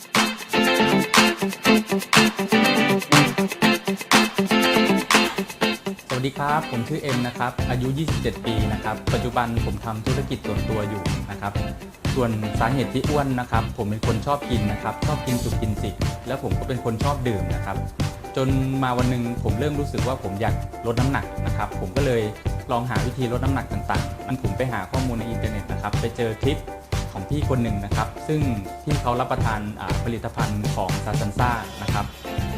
สวัสดีครับ ผมชื่อเอ็มนะครับ อายุ 27 ปีนะครับ ปัจจุบันผมทำธุรกิจส่วนตัวอยู่นะครับ ส่วนสาเหตุที่อ้วนนะครับ ผมเป็นคนชอบกินนะครับ ชอบกินจุกกินจิกแล้วผมก็เป็นคนชอบดื่มนะครับ จนมาวันหนึ่งผมเริ่มรู้สึกว่าผมอยากลดน้ำหนักนะครับ ผมก็เลยลองหาวิธีลดน้ำหนักต่างๆ มันผมไปหาข้อมูลในอินเทอร์เน็ตนะครับ ไปเจอคลิป ของพี่คนหนึ่งนะครับ ซึ่งที่เขารับประทานผลิตภัณฑ์ของซาซันซ่านะครับ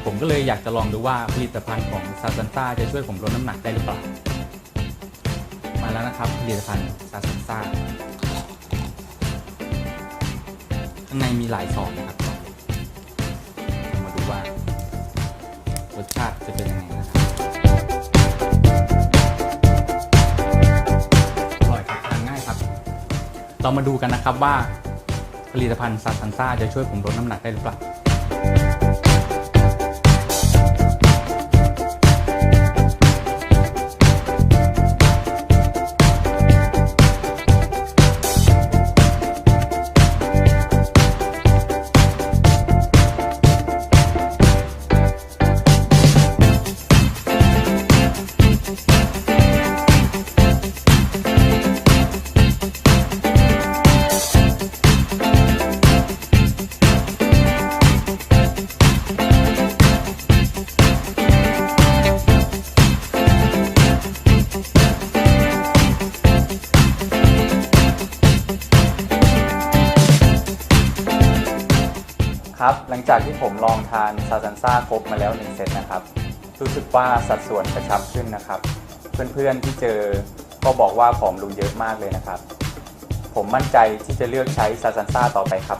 ผมก็เลยอยากจะลองดูว่าผลิตภัณฑ์ของซาซันซ่าจะช่วยผมลดน้ำหนักได้หรือเปล่า มาแล้วนะครับผลิตภัณฑ์ซาซันซ่าข้างในมีหลายซองนะครับ มาดูว่ารสชาติจะเป็นยังไง เรามาดูกันนะครับว่าผลิตภัณฑ์ซาซันซ่าจะช่วยผมลดน้ำหนักได้หรือเปล่า ครับหลังจากที่ผมลองทานซาซันซ่าครบมาแล้ว 1 เซตนะครับ รู้สึกว่าสัดส่วนกระชับขึ้นนะครับ เพื่อนๆที่เจอก็บอกว่าผอมลงเยอะมากเลยนะครับ ผมมั่นใจที่จะเลือกใช้ซาซันซ่าต่อไปครับ